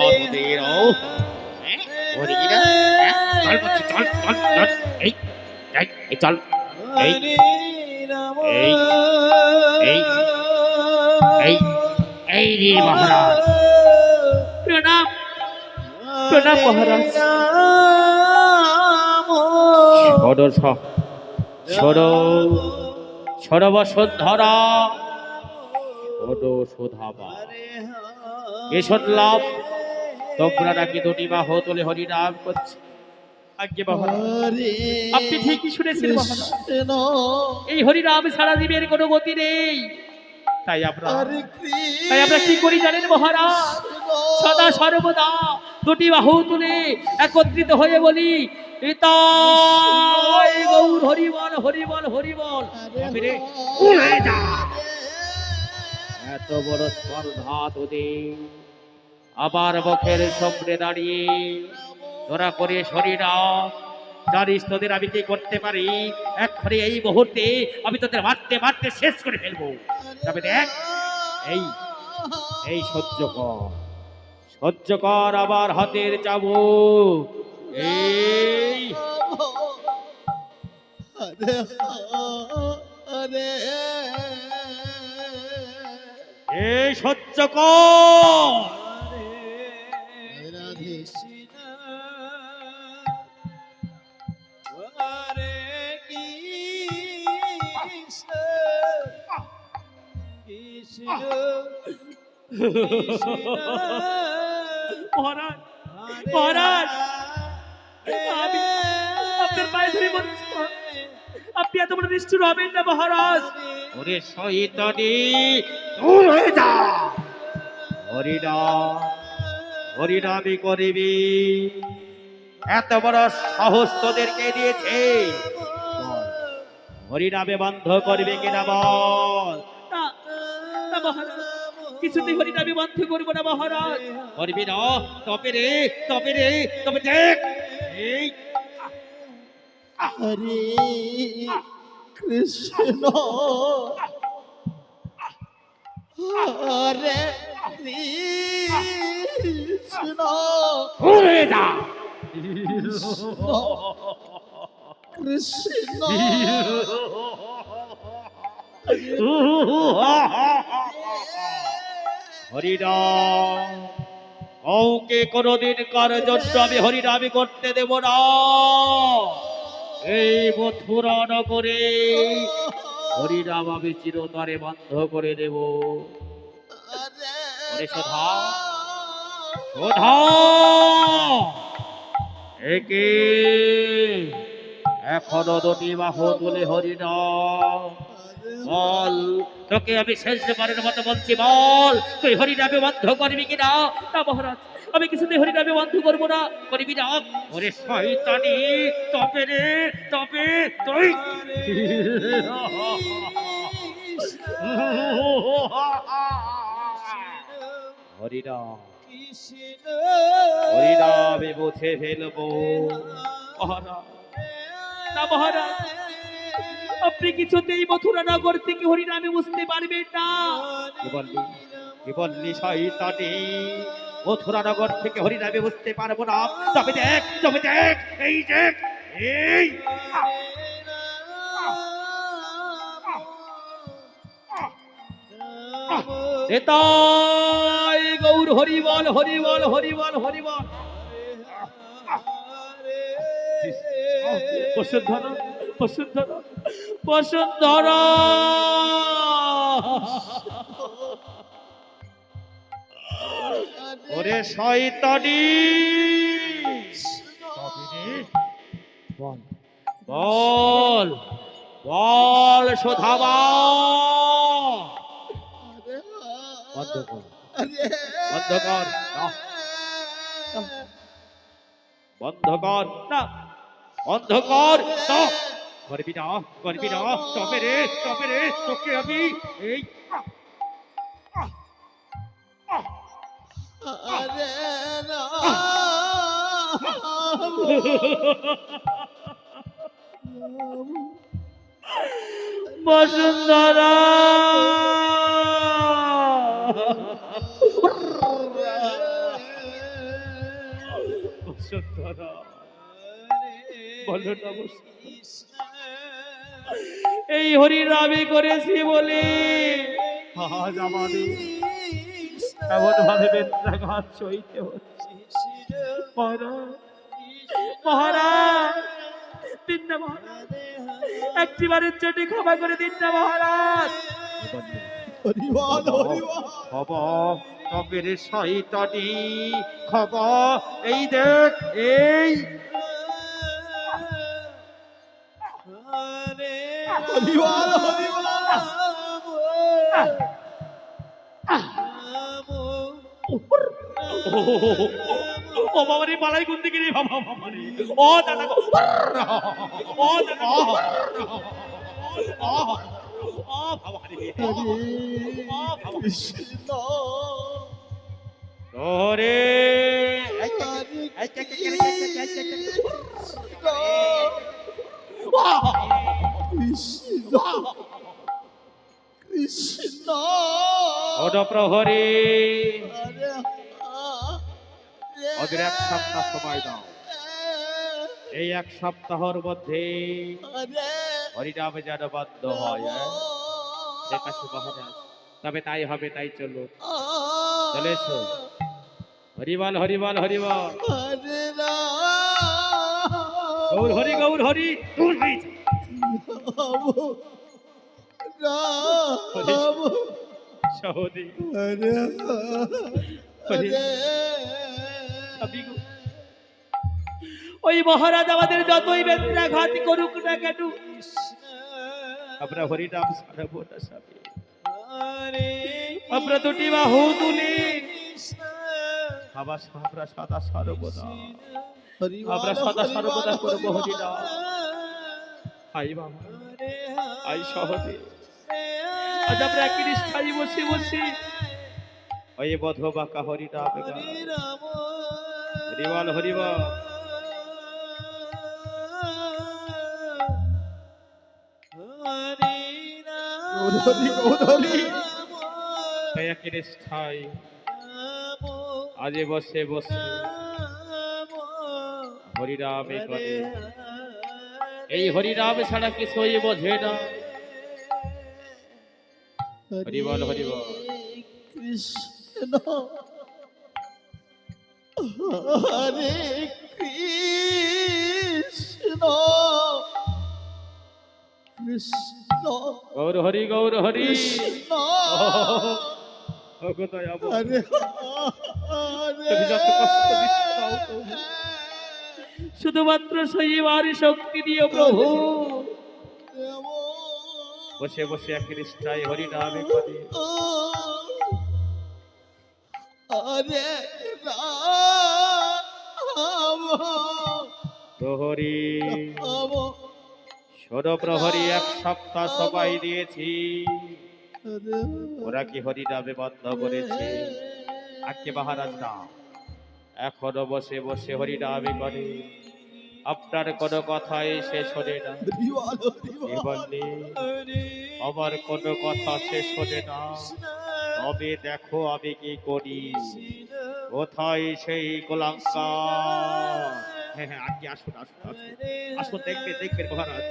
তোদের ও হ্যাঁ? ওরে কি না? হ্যাঁ? চল বলছি, চল চল চল এই এই, চল এই এই এই এই এই রে মহারাজ প্রণাম প্রণাম মহারাজ ষোড় ষোড় ষোড় ষোড় শোধাবা এ শুনলাম তোমরা নাকি দুটি বাহু তুলে হরিনাম করছে। আজ্ঞে আপনি ঠিকই শুনেছেন এই হরিনাম সারা জীবের কোনো গতি নেই। তাই আমরা তাই আমরা কি করি জানেন মহারাজ? সদা সর্বদা দুটি বাহু তুলে একত্রিত হয়ে বলি গৌর হরিবল হরিবল হরিবল। এত বড় স্পর্ধা তোদের। আবার মুখের সামনে দাঁড়িয়ে ধরা করে শরীরা জানিস তোদের আমি কি করতে পারি? এক্ষণে এই মুহূর্তে আমি তোদের মারতে মারতে শেষ করে ফেলব। তবে দেখ। এই এই সহ্য কর। সহ্য কর আবার হাতের এই। এই সহ্য কর। আপনি এত বড় নিষ্ঠুর হবেন না মহারাজ ওরে শয়তানি হয়ে যা করিবি এত বড় সাহস তোদেরকে দিয়েছে হরিনামে বন্ধ করবে কিনা বল মহারাজ। কিছুতেই হরিনামে বন্ধ করব না মহারাজ। করবি না। তবে রে তবে রে তবে দেখ। এই। হরে কৃষ্ণ। হরে কৃষ্ণ। হয়ে যা। কৃষ্ণ। হরিনাম কাউকে কোনোদিন কার জন্য আমি হরিনামি করতে দেব না। এই মথুরা নগরে হরিনাম আমি চিরতরে বন্ধ করে দেব। একে এখনও দুটি বাহু তুলে হরিনাম বল। তোকে আমি শেষ শেষবারের মতো বলছি, বল। তুই হরিনামে বন্ধ করবি কিনা? না মহারাজ, আমি কিছুতেই হরিনামে বন্ধ করব না। করবি না। ওরে শয়তানি, তবে রে, তবে তুই। হরিনাম, হরিনামে বুঝে ফেলব। মহারাজ, না মহারাজ। আপনি কিছুতেই মথুরা নগর থেকে হরিনামে বুঝতে পারবেন না। কি বললি শয়তানি। মথুরা নগর থেকে হরিনামে বুঝতে পারব না। তবে দেখ তবে দেখ এই দেখ এই। নেতাই গৌর হরিবল হরিবল হরিবল হরিবল। বসুন্ধরা বসুন্ধরা বসুন্ধরা ওরে শয়তানি। বল। বল বল শোধাবা বন্ধ কর। বন্ধ কর বন্ধ কর না। বন্ধ কর না। করবি না করবি না তবে রে তবে রে তোকে আমি এই হরে বসুন্ধরা। সুন্দর বলো নমস্কার। এই হরি নামে করেছি বলে। আজ আমাদের এমন ভাবে বেত্রাঘাত সইতে হচ্ছে। মহারাজ মহারাজ দিন না মহারাজ একটিবারের জন্য ক্ষমা করে দিন না মহারাজ খব এই দেখ এই হরিবল হরিবল ও বাবা রে পালাই কোন দিকে রে বাবা রে ও দাদা ও দাদা গো ও বাবা রে কৃষ্ণ ওরে কৃষ্ণ কৃষ্ণ। ওড প্রহরী আরে ওদের এক সপ্তাহ সময় দাও। এই এক সপ্তাহের মধ্যে হরিনামে যেন হয় মহারাজ তবে তাই হবে তাই চলো চলে এসো। হরিবল হরিবল হরিবল। গৌর হরি গৌর হরি সহদে। ওই মহারাজ আমাদের যতই বেত্রাঘাত করুক না কেন আমরা হরিনাম সারব না স্বামী। আমরা দুটি বাহু তুলি। আবার আমরা সদা সারব না হরিবল আমরা সদা সর্বদা করব হরিনাম। হাই বাবা। আই শহরে। আজ আমরা এক স্থায়ী বসে বসে। ওই বধ বাঁকা হরিটা হরিবল হরিবল। স্থায়ী আজে বসে বসে। হরিরামে। করে এই হরিনাম ছাড়া কিছুই বোঝে না। হরিবল হরিবল। কৃষ্ণ হরে কৃষ্ণ কৃষ্ণ গৌর হরি গৌর হরি। দয়াবো। হরে শুধুমাত্র শৈবার শক্তি দিয়ে প্রভু। বসে বসে এক নিষ্ঠায় করে হরে রাম প্রহরী ষোল প্রহরী এক সপ্তাহ সবাই দিয়েছি। ওরা কি হরিনামে বন্ধ করেছে? আজকে মহারাজ না এখনও বসে বসে হরি হরিনামে করে আপনার কোনো কথাই শেষ হলে না। আমার কোনো কথা শেষ হলে না। তবে দেখো আমি কি করি। কোথায় সেই গোলাঙ্কার হ্যাঁ হ্যাঁ আজকে আসুন আসুন আসুন। আসুন, দেখবেন দেখবেন, মহারাজ।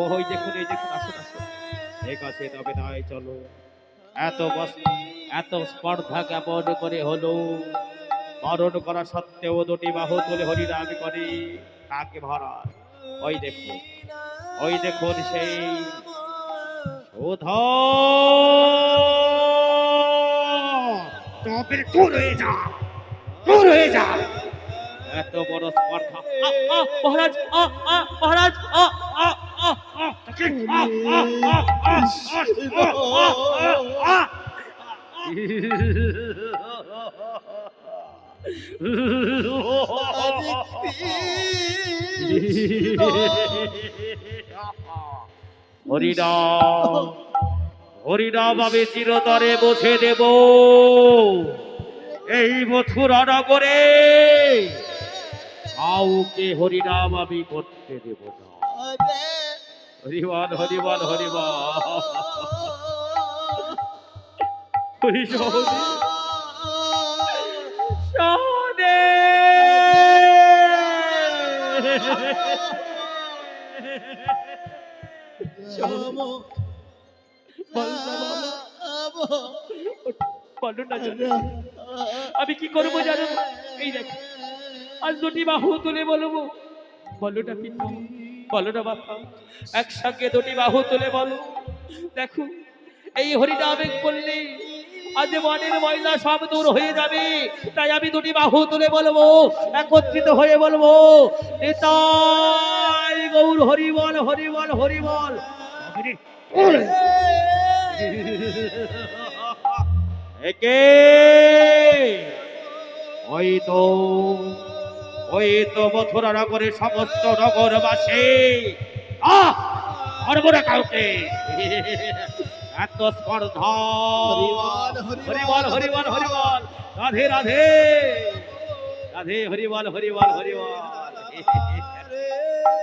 ওই দেখুন, এই দেখুন, আসুন আসুন। ঠিক আছে, তবে তাই চলো। এত বস- এত স্পর্ধা কেমন করে হলো? মরণ করা সত্ত্বেও দুটি বাহু তুলে হরিনাম করে কাকে মহারাজ ওই দেখুন ওই দেখুন সেই তবে দূর হয়ে যা দূর হয়ে যা এত বড় স্পর্ধা মহারাজ আ, মহারাজ হরিনাম হরিনাম আমি চিরতরে বসে দেব। এই মথুরা নগরে কাউকে হরিনাম আমি করতে দেব না। হরিবান হরিবান হরিবান হরি সহজে আমি কি করব জানো এই দেখ আজ দুটি বাহু তুলে বলব বলোটা না বলোটা বলো বাপা একসঙ্গে দুটি বাহু তুলে বলো দেখো এই হরিটা আবেগ বললেই আজ মনের ময়লা সব দূর হয়ে যাবে। তাই আমি দুটি বাহু তুলে বলব, একত্রিত হয়ে বলব, নেতাই গৌর হরি বল হরি বল হরি একে। ওই তো ওই তো মথুরা নগরের সমস্ত নগরবাসী, আহ না কাউকে। এত স্পর্ধা হরিবল হরিবল হরিবল রাধে রাধে। রাধে হরিবল হরিবল হরিবল।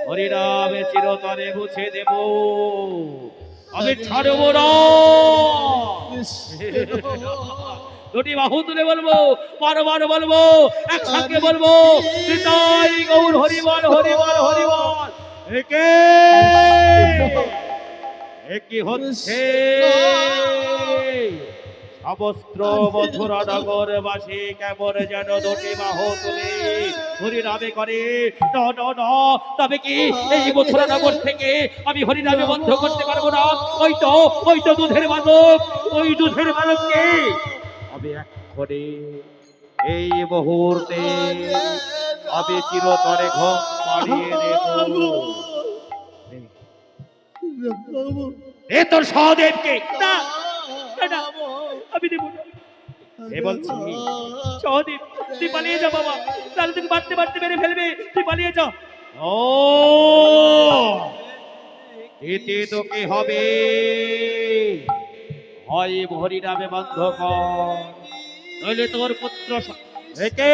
হরিনামে চিরতরে মুছে দেব। আমি ছাড়ব না দুটি বাহু তুলে বলব বারবার বলব একসঙ্গে বলব গৌর হরিবল হরিবল হরিবল। একে। একই হচ্ছে? সমস্ত মথুরা নগর বাসী কেমন যেন দুটি বাহু তুলে? হরিনামে করে, ন ন ন, তবে কি এই মথুরা নগর থেকে আমি হরিনামে বন্ধ করতে পারব না? ওই তো ওই তো দুধের বালক ওই দুধের বালককে আমি এক্ষণে এই মুহূর্তে আমি চিরতরে ঘর পাড়িয়ে দেব। এ তোর সহদেবকে। না না, আমি দেবো না। এ বলছি সহদীপ তুই পালিয়ে যা বাবা। তাহলে তোকে মারতে মারতে মেরে ফেলবে। তুই পালিয়ে যা। ও এতে তোকে হবে। হয় হরি নামে বন্ধ কর নইলে তোর পুত্র একে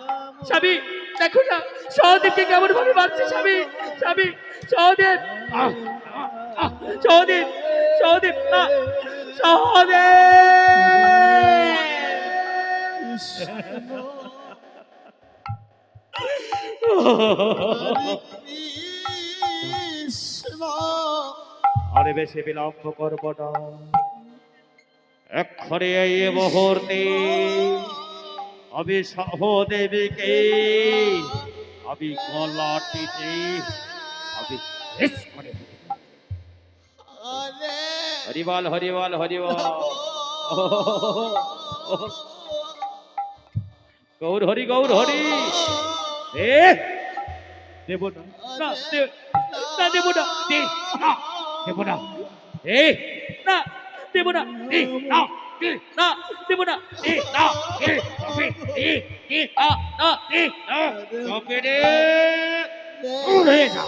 স্বামী, দেখো না, সহদেবকে কেমন ভাবে মারছে স্বামী? স্বামী, সহদেব সহদেব সহদেব সহদেব। আরে বেশি বিলম্ব করব না। এক্ষণে এই মুহূর্তে আমি সহদেবীকে আমি গলাটিতে আমি শেষ করে দেব। হরিবল হরিবল হরিবল। গৌর হরি গৌর হরি। এ দেব না না দে- না দেব না দেব না। এ না দেব না দে না। দে না দেব না দে না দে তবে দে দে না না দে না। তবে রে উড়ে যা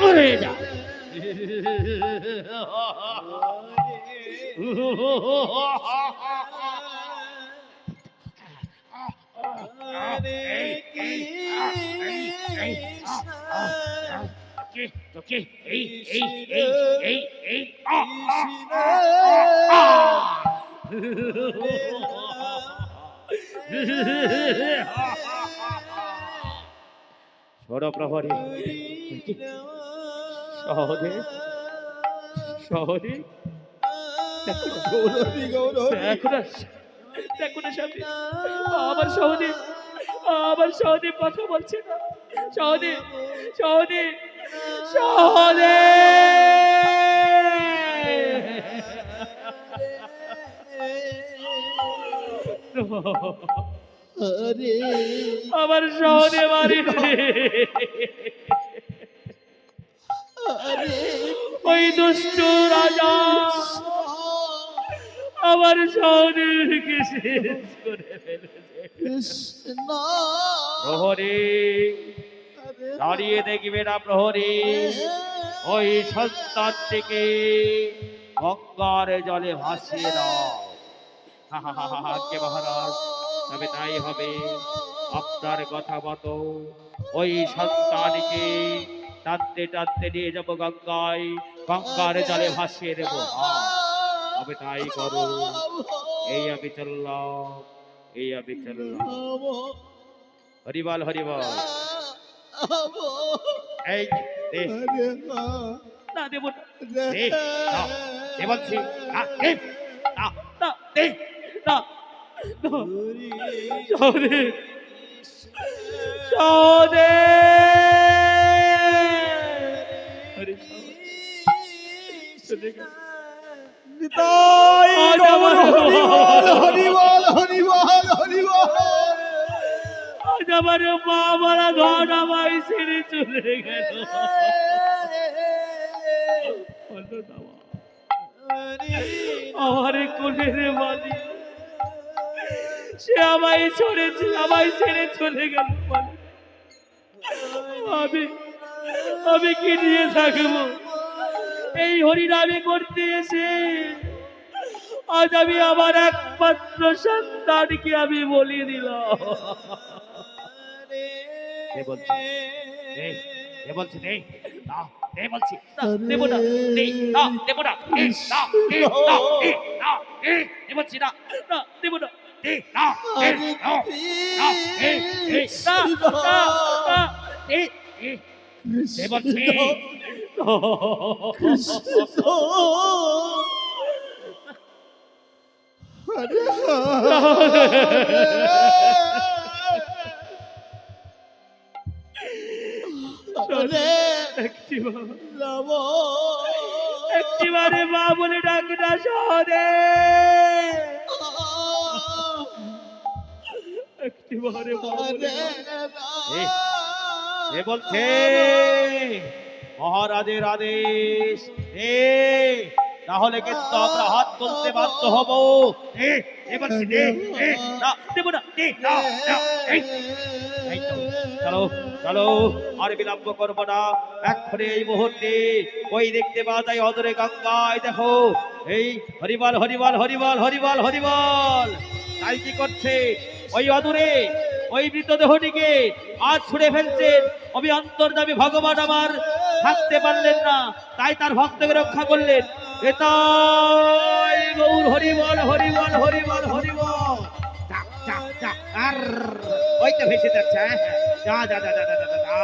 উড়ে যা। তোকে তোকে এই এই এই এই এই আ আ ষোড় প্রহরী। না দেখো না স্বামী আমার সহদেব কথা বলছে না। সহদেব সহদেব। সহদেব আমার সহদেব আরে ওই দুষ্ট রাজা। আমার সহদেবকে শেষ করে ফেলেছে। প্রহরী দাঁড়িয়ে দেখবে না প্রহরী। ওই সন্তানটিকে গঙ্গার জলে ভাসিয়ে দাও। কে মহারাজ? তবে তাই হবে। আপনার কথা মতো ওই সন্তানকে টানতে টানতে নিয়ে যাব গঙ্গায়। গঙ্গার জলে ভাসিয়ে দেবো। তবে তাই করো। এই আমি চললাম, এই আমি চললাম। হরিবল হরিবল। এই দে। না দেব দে দে বলছি। না দে না না দে। না সরে। সরে। হরিবল। হরিবল হরিবল হরিবল। মা মারা চলে গেল। মালি সে আমায় আমায় ছেড়ে চলে গেল আমি আমি কি নিয়ে থাকব? এই হরিনামে করতে এসে আজ আমি আমার একমাত্র সন্তানকে আমি বলি দিলাম। 네 번째. 네네 번째 네나네 네 번째. 나네 번째. 네나네 네 번째. 네나네나네 번째. 나나네 번째. 네나네나네나네네 번째. 그리스도. 아니야 বলছি একটিবার একটিবারে মা বলে ডাকি না শহরে একটিবারে মা বলে এ বলছে মহারাজের আদেশ। এ তাহলে কিন্তু আমরা হাত তুলতে বাধ্য হব। এ এ বলছি দে এ না দেব না এই এই তো, চলো চলো, আর বিলম্ব করব না। এক্ষণে এই মুহূর্তে ওই দেখতে পাওয়া যায় অদরে গঙ্গায়। দেখো, এই হরিবল হরিবল হরিবল হরিবল হরিবল। তাই কি করছে? ওই অদূরে, ওই মৃতদেহটিকে আজ ছুড়ে ফেলছেন। আমি অন্তর্দামী ভগবান আমার। থাকতে পারলেন না, তাই তার ভক্তকে রক্ষা করলেন। এতাই গৌর, হরিবল হরিবল হরিবল হরিবল। চাক চাক চাক, আর। ওই ভেসে যাচ্ছে হ্যাঁ, হ্যাঁ। যা যা যা যা যা যা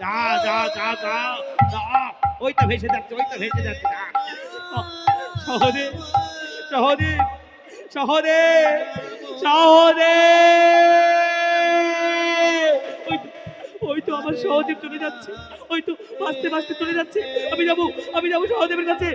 যা যা যা যা যা ওই তো ভেসে যাচ্ছে ওই ভেসে যাচ্ছে শহরে শহরে শহরে শহরে ওই তো- আমার সহদেব চলে যাচ্ছে ওই তো ভাসতে ভাসতে চলে যাচ্ছে আমি যাব আমি যাব সহদেবের কাছে